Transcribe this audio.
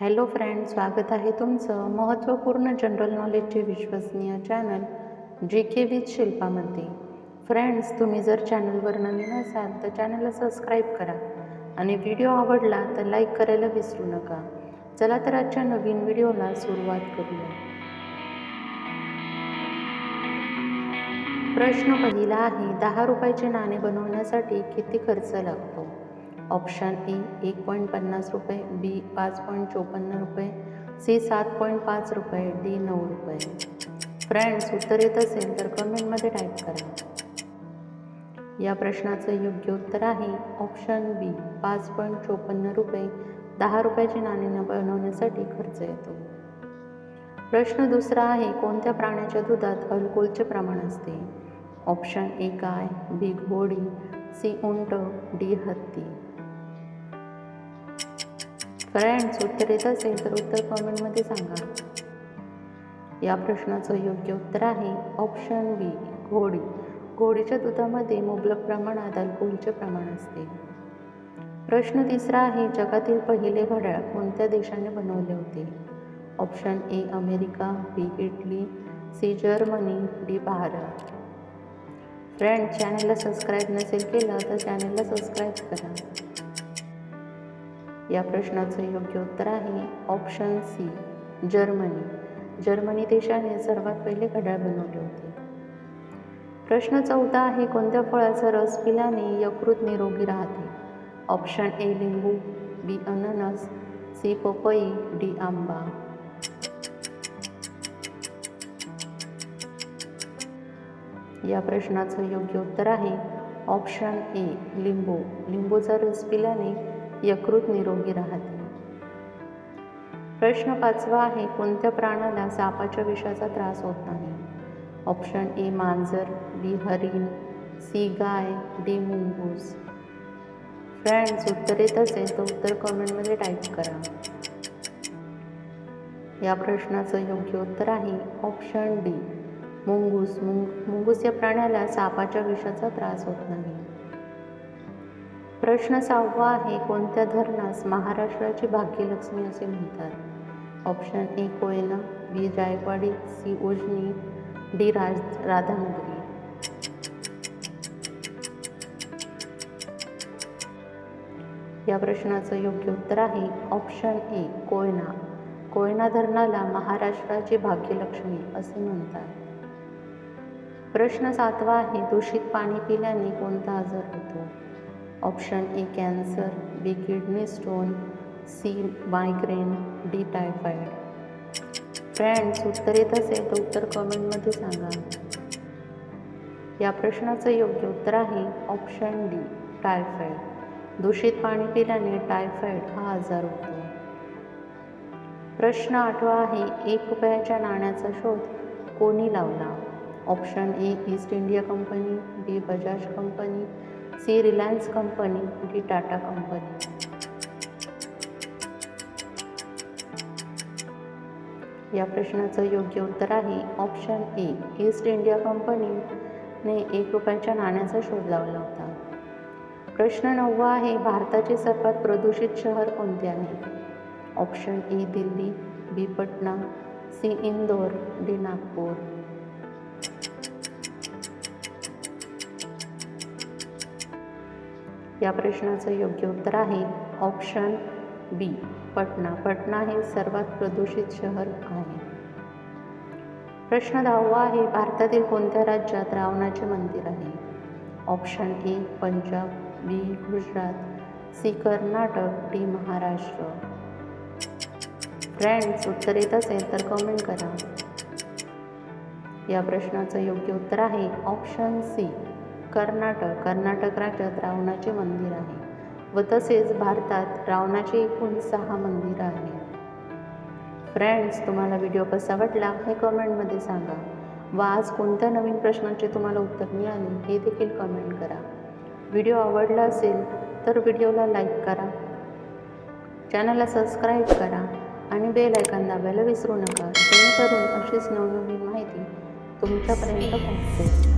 Hello friend स्वागत आहे तुमचं महत्त्वपूर्ण जनरल नॉलेजचे विश्वसनीय चॅनल जी के विथ शिल्पामध्ये. फ्रेंड्स तुम्ही जर चॅनलवर नवीन असाल तर चॅनलला सबस्क्राईब करा. आणि व्हिडिओ आवडला तर लाईक करायला विसरू नका. चला तर आजच्या नवीन व्हिडिओला सुरुवात करूया. प्रश्न पहिला आहे दहा रुपयाचे नाणे बनवण्यासाठी किती खर्च लागतो? ऑप्शन ए एक पॉईंट पन्नास रुपये बी पाच पॉईंट चोपन्न रुपये सी सात पॉईंट पाच रुपये डी नऊ रुपये. फ्रेंड्स उत्तर येत असेल तर कमेंटमध्ये टाईप करा. या प्रश्नाचं योग्य उत्तर आहे ऑप्शन बी पाच पॉईंट चोपन्न रुपये. दहा रुपयाची नाणी न बनवण्यासाठी खर्च येतो. प्रश्न दुसरा आहे कोणत्या प्राण्याच्या दुधात अल्कोहोलचे प्रमाण असते? ऑप्शन ए गाय बी घोडी सी उंट डी हत्ती. फ्रेंड्स उत्तर येत असेल तर उत्तर कॉमेंटमध्ये सांगा. या प्रश्नाचं योग्य उत्तर आहे ऑप्शन बी घोडी. घोडीच्या दुधामध्ये मुबलक प्रमाणात अल्कोहोलचे प्रमाण असते. प्रश्न तिसरा आहे जगातील पहिले घड्याळ कोणत्या देशाने बनवले होते? Option A America B Italy C Germany D Bharat. Friend चॅनलला सबस्क्राईब नसेल केलं तर चॅनलला सबस्क्राईब करा. या प्रश्नाचं योग्य उत्तर आहे ऑप्शन सी जर्मनी. जर्मनी देशाने सर्वात पहिले घड्याळ बनवले होते. प्रश्न चौथा आहे कोणत्या फळाचा रस पिल्याने यकृत निरोगी राहते? ऑप्शन ए लिंबू बी अननस सी पपई डी आंबा. या प्रश्नाचं योग्य उत्तर आहे ऑप्शन ए लिंबू. लिंबूचा रस पिल्याने यकृत निरोगी राहते. प्रश्न पाचवा आहे कोणत्या प्राण्याला सापाच्या विषाचा त्रास होत नाही? ऑप्शन ए मांजर बी हरिण सी गाय डी मुंगूस. फ्रेंड्स उत्तर येत असेल तर उत्तर कमेंटमध्ये टाईप करा. या प्रश्नाचं योग्य उत्तर आहे ऑप्शन डी मुंगूस. मुंग मुंगूस या प्राण्याला सापाच्या विषाचा त्रास होत नाही. प्रश्न सहावा आहे कोणत्या धरणास महाराष्ट्राची भाग्यलक्ष्मी असे म्हणतात? Option A Koyna B Jayakwadi C Ujani D Raj Radhanagari. या प्रश्नाचं योग्य उत्तर आहे ऑप्शन ए कोयना. कोयना धरणाला महाराष्ट्राची भाग्यलक्ष्मी असे म्हणतात. प्रश्न सातवा आहे दूषित पाणी पिल्याने कोणता आजार होतो? Option A cancer B kidney stone C migraine D typhoid friends उत्तर येत असेल तर उत्तर कमेंटमध्ये सांगा. या प्रश्नाचं योग्य उत्तर आहे ऑप्शन डी टायफॉईड दूषित पाणी पिल्याने टायफॉईड हा आजार होतो. प्रश्न आठवा आहे एक रुपयाच्या नाण्याचा शोध कोणी लावला? Option A East India Company B Bajaj company C Reliance company D Tata company. या प्रश्नाचं योग्य उत्तर आहे ऑप्शन ए ईस्ट इंडिया कंपनीने एक रुपयाच्या नाण्याचा शोध लावला होता. प्रश्न नववा आहे भारताचे सर्वात प्रदूषित शहर कोणते आहे? Option A Delhi B Patna C Indore D Nagpur. या प्रश्नाचं योग्य उत्तर आहे. ऑप्शन बी पटना. पटना हे सर्वात प्रदूषित शहर आहे. प्रश्न दहावा आहे भारतातील कोणत्या राज्यात रावणाचे मंदिर आहे? Option A Punjab B Gujarat C Karnataka D Maharashtra. Friends उत्तर येत असेल तर कमेंट करा. या प्रश्नाचं योग्य उत्तर आहे. ऑप्शन सी कर्नाटक कर्नाटक राज्यात रावणाचे मंदिर आहे व तसेच भारतात रावणाचे एकूण सहा मंदिरं आहेत. फ्रेंड्स तुम्हाला व्हिडिओ कसा वाटला हे कमेंटमध्ये सांगा व आज कोणत्या नवीन प्रश्नांचे तुम्हाला उत्तर मिळाले हे देखील कमेंट करा. व्हिडिओ आवडला असेल तर व्हिडिओला लाईक करा. चॅनलला सबस्क्राईब करा आणि बेल आयकॉन दाबायला विसरू नका. जेणेकरून अशीच नवनवीन माहिती तुमच्यापर्यंत पोहोचते